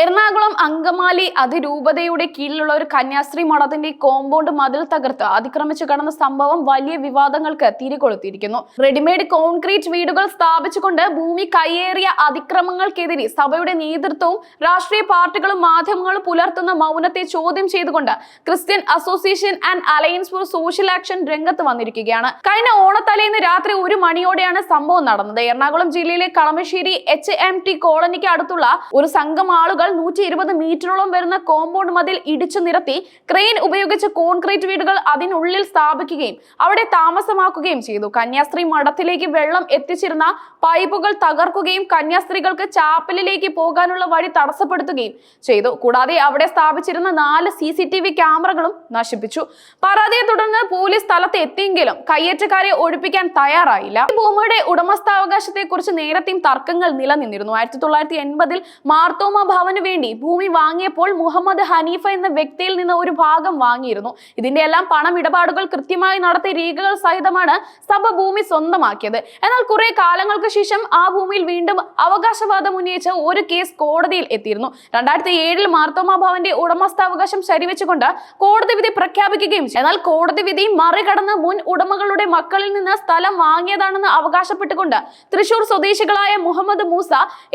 എറണാകുളം അങ്കമാലി അതിരൂപതയുടെ കീഴിലുള്ള ഒരു കന്യാസ്ത്രീ മഠത്തിന്റെ കോമ്പൗണ്ട് മതിൽ തകർത്ത് അതിക്രമിച്ചു കടന്ന സംഭവം വലിയ വിവാദങ്ങൾക്ക് തിരികൊളുത്തിയിരിക്കുന്നു. റെഡിമെയ്ഡ് കോൺക്രീറ്റ് വീടുകൾ സ്ഥാപിച്ചുകൊണ്ട് ഭൂമി കയ്യേറിയ അതിക്രമങ്ങൾക്കെതിരെ സഭയുടെ നേതൃത്വവും രാഷ്ട്രീയ പാർട്ടികളും മാധ്യമങ്ങളും പുലർത്തുന്ന മൗനത്തെ ചോദ്യം ചെയ്തുകൊണ്ട് Christian association and alliance for social action രംഗത്ത് വന്നിരിക്കുകയാണ്. കഴിഞ്ഞ ഓണത്തലേന്ന് രാത്രി ഒരു മണിയോടെയാണ് സംഭവം നടന്നത്. എറണാകുളം ജില്ലയിലെ കളമശ്ശേരി എച്ച് എം ടി കോളനിക്ക് അടുത്തുള്ള ഒരു സംഘം ആളുകൾ നൂറ്റി ഇരുപത് മീറ്ററോളം വരുന്ന കോമ്പൗണ്ട് മതിൽ ഇടിച്ചു നിരത്തി ക്രെയിൻ ഉപയോഗിച്ച് കോൺക്രീറ്റ് വീടുകൾ അതിനുള്ളിൽ സ്ഥാപിക്കുകയും അവിടെ താമസമാക്കുകയും ചെയ്തു. കന്യാസ്ത്രീ മഠത്തിലേക്ക് വെള്ളം എത്തിച്ചിരുന്ന പൈപ്പുകൾ തകർക്കുകയും കന്യാസ്ത്രീകൾക്ക് ചാപ്പലിലേക്ക് പോകാനുള്ള വഴി തടസ്സപ്പെടുത്തുകയും ചെയ്തു. കൂടാതെ അവിടെ സ്ഥാപിച്ചിരുന്ന നാല് സി സി ടി വി ക്യാമറകളും നശിപ്പിച്ചു. പരാതിയെ തുടർന്ന് പോലീസ് സ്ഥലത്ത് എത്തിയെങ്കിലും കയ്യേറ്റക്കാരെ ഒഴിപ്പിക്കാൻ തയ്യാറായില്ല. ഭൂമിയുടെ ഉടമസ്ഥാവകാശത്തെ കുറിച്ച് നേരത്തെയും തർക്കങ്ങൾ നിലനിന്നിരുന്നു. ആയിരത്തി തൊള്ളായിരത്തി എൺപതിൽ മാർത്തോമ ഭവന് വേണ്ടി ഭൂമി വാങ്ങിയപ്പോൾ മുഹമ്മദ് ഹനീഫ എന്ന വ്യക്തിയിൽ നിന്ന് ഒരു ഭാഗം വാങ്ങിയിരുന്നു. ഇതിന്റെ എല്ലാം പണം ഇടപാടുകൾ കൃത്യമായി നടത്തിയ രേഖകൾ സഹിതമാണ് സഭ ഭൂമി സ്വന്തമാക്കിയത്. എന്നാൽ കുറെ കാലങ്ങൾക്ക് ശേഷം ആ ഭൂമിയിൽ വീണ്ടും അവകാശവാദം ഉന്നയിച്ച ഒരു കേസ് കോടതിയിൽ എത്തിയിരുന്നു. രണ്ടായിരത്തി ഏഴിൽ മാർത്തോമ ഭവന്റെ ഉടമസ്ഥാവകാശം ശരിവെച്ചുകൊണ്ട് കോടതി വിധി പ്രഖ്യാപിക്കുകയും. എന്നാൽ കോടതി വിധി മറികടന്ന് മുൻ ഉടമകളുടെ മക്കളിൽ നിന്ന് സ്ഥലം വാങ്ങിയതാണെന്ന് അവകാശപ്പെട്ടുകൊണ്ട് തൃശൂർ സ്വദേശികളായ മുഹമ്മദ് മൂസ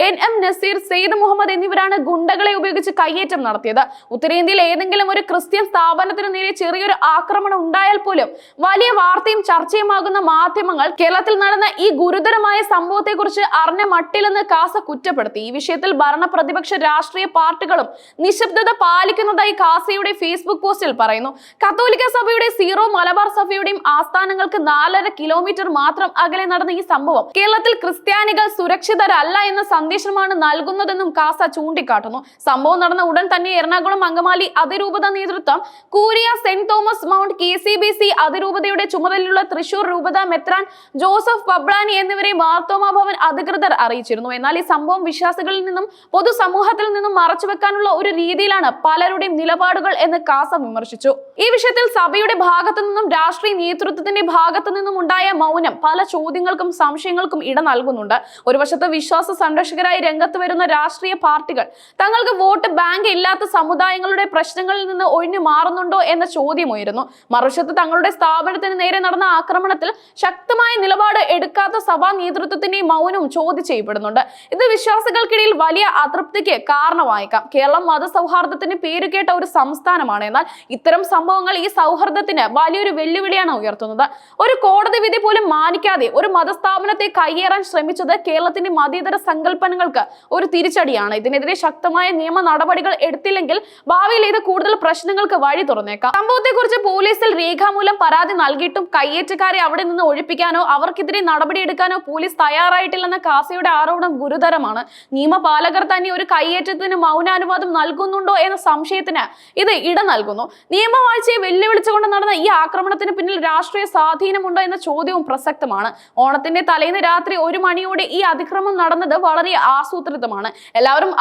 എൻ എം നസീർ സെയ്ദ് മുഹമ്മദ് എന്നിവരാണ് ഗുണ്ടകളെ ഉപയോഗിച്ച് കയ്യേറ്റം നടത്തിയത്. ഉത്തരേന്ത്യയിൽ ഏതെങ്കിലും ഒരു ക്രിസ്ത്യൻ സ്ഥാപനത്തിന് നേരെ ചെറിയൊരു ആക്രമണം ഉണ്ടായാൽ പോലും വലിയ വാർത്തയും ചർച്ചയുമാകുന്ന മാധ്യമങ്ങൾ കേരളത്തിൽ നടന്ന ഈ ഗുരുതരമായ സംഭവത്തെക്കുറിച്ച് അറിഞ്ഞ മട്ടിലെന്ന് കാസ കുറ്റപ്പെടുത്തി. ഈ വിഷയത്തിൽ ഭരണ പ്രതിപക്ഷ രാഷ്ട്രീയ പാർട്ടികളും നിശബ്ദത പാലിക്കുന്നതായി കാസയുടെ ഫേസ്ബുക്ക് പോസ്റ്റിൽ പറയുന്നു. കത്തോലിക്ക സഭയുടെ സീറോ മലബാർ സഭയുടെയും ആസ്ഥാനങ്ങൾക്ക് നാലര കിലോമീറ്റർ മാത്രം അകലെ നടന്ന ഈ സംഭവം കേരളത്തിൽ ക്രിസ്ത്യാനികൾ സുരക്ഷിതരല്ല എന്ന സന്ദേശമാണ് നൽകുന്നതെന്നും കാസ ചൂണ്ടിക്കാട്ടുന്നു സംഭവം നടന്ന ഉടൻ തന്നെ എറണാകുളം അങ്കമാലി അതിരൂപത നേതൃത്വം curia Saint Thomas Mount K C B C അതിരൂപതയുടെ ചുമതലയുള്ള തൃശൂർ രൂപത മെത്രാൻ ജോസഫ് പബ്ലാനി എന്നിവരെ മാർത്തോമ ഭവൻ അധികൃതർ അറിയിച്ചിരുന്നു. എന്നാൽ ഈ സംഭവം വിശ്വാസികളിൽ നിന്നും പൊതുസമൂഹത്തിൽ നിന്നും മറച്ചുവെക്കാനുള്ള ഒരു രീതിയിലാണ് പലരുടെയും നിലപാടുകൾ എന്ന് കാസ വിമർശിച്ചു. ഈ വിഷയത്തിൽ സഭയുടെ ഭാഗത്തു നിന്നും രാഷ്ട്രീയ നേതൃത്വത്തിന്റെ ഭാഗത്തു നിന്നും ഉണ്ടായ മൗനം പല ചോദ്യങ്ങൾക്കും സംശയങ്ങൾക്കും ഇട നൽകുന്നുണ്ട്. ഒരു വശത്ത് വിശ്വാസ സംരക്ഷകരായി രംഗത്ത് വരുന്ന രാഷ്ട്രീയ പാർട്ടികൾ തങ്ങൾക്ക് വോട്ട് ബാങ്ക് ഇല്ലാത്ത സമുദായങ്ങളുടെ പ്രശ്നങ്ങളിൽ നിന്ന് ഒഴിഞ്ഞു മാറുന്നുണ്ടോ എന്ന ചോദ്യമുയരുന്നു. മറുവശത്ത് തങ്ങളുടെ സ്ഥാപനത്തിന് നേരെ നടന്ന ആക്രമണത്തിൽ ശക്തമായ നിലപാട് എടുക്കാത്ത സഭാ നേതൃത്വത്തിന്റെ മൗനവും ചോദ്യം ചെയ്യപ്പെടുന്നുണ്ട്. ഇത് വിശ്വാസികൾക്കിടയിൽ വലിയ അതൃപ്തിക്ക് കാരണമായേക്കാം. കേരളം മതസൗഹാർദ്ദത്തിന് പേരുകേട്ട ഒരു സംസ്ഥാനമാണ്. എന്നാൽ ഇത്തരം സംഭവങ്ങൾ ഈ സൗഹാർദ്ദത്തിന് വലിയൊരു വെല്ലുവിളിയാണ് ഉയർത്തുന്നത്. ഒരു കോടതി വിധി പോലും മാനിക്കാതെ ഒരു മതസ്ഥാപനത്തെ കയ്യേറാൻ ശ്രമിച്ചത് കേരളത്തിന്റെ മതേതര സങ്കല്പനങ്ങൾക്ക് ഒരു തിരിച്ചടിയാണ്. ഇതിനെതിരെ ശക്തമായ നിയമ നടപടികൾ എടുത്തില്ലെങ്കിൽ ഭാവിയിൽ ഇത് കൂടുതൽ പ്രശ്നങ്ങൾക്ക് വഴി തുറന്നേക്കാം. സംഭവത്തെക്കുറിച്ച് പോലീസിൽ രേഖാമൂലം പരാതി നൽകിയിട്ടും കയ്യേറ്റക്കാരെ അവിടെ നിന്ന് ഒഴിപ്പിക്കാനോ അവർക്കെതിരെ നടപടിയെടുക്കാനോ പോലീസ് തയ്യാറായിട്ടില്ലെന്ന കാസയുടെ ആരോപണം ഗുരുതരമാണ്. നിയമപാലകർ തന്നെ ഒരു കയ്യേറ്റത്തിന് മൗനാനുവാദം നൽകുന്നുണ്ടോ എന്ന സംശയത്തിന് ഇത് ഇട നൽകുന്നു. നിയമവാഴ്ചയെ വെല്ലുവിളിച്ചുകൊണ്ട് നടന്ന ഈ ആക്രമണത്തിന് പിന്നിൽ രാഷ്ട്രീയ സ്വാധീനമുണ്ടോ എന്ന ചോദ്യവും പ്രസക്തമാണ്. ഓണത്തിന്റെ തലേന്ന് രാത്രി ഒരു മണിയോടെ ഈ അതിക്രമം നടന്നത് വളരെ ആസൂത്രിതമാണ്. എല്ലാവരും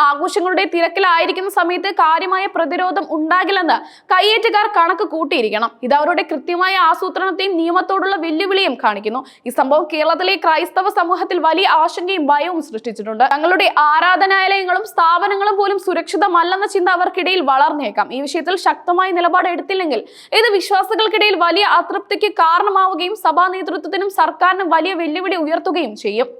ആഘോഷങ്ങളുടെ തിരക്കിലായിരിക്കുന്ന സമയത്ത് കാര്യമായ പ്രതിരോധം ഉണ്ടാകില്ലെന്ന് കയ്യേറ്റക്കാർ കണക്ക് കൂട്ടിയിരിക്കണം. ഇത് അവരുടെ കൃത്യമായ ആസൂത്രണത്തെയും നിയമത്തോടുള്ള വെല്ലുവിളിയും കാണിക്കുന്നു. ഈ സംഭവം കേരളത്തിലെ ക്രൈസ്തവ സമൂഹത്തിൽ വലിയ ആശങ്കയും ഭയവും സൃഷ്ടിച്ചിട്ടുണ്ട്. തങ്ങളുടെ ആരാധനാലയങ്ങളും സ്ഥാപനങ്ങളും പോലും സുരക്ഷിതമല്ലെന്ന ചിന്ത അവർക്കിടയിൽ വളർന്നേക്കാം. ഈ വിഷയത്തിൽ ശക്തമായ നിലപാട് എടുത്തില്ലെങ്കിൽ ഇത് വിശ്വാസികൾക്കിടയിൽ വലിയ അതൃപ്തിക്ക് കാരണമാവുകയും സഭാ നേതൃത്വത്തിനും സർക്കാരിനും വലിയ വെല്ലുവിളി ഉയർത്തുകയും ചെയ്യും.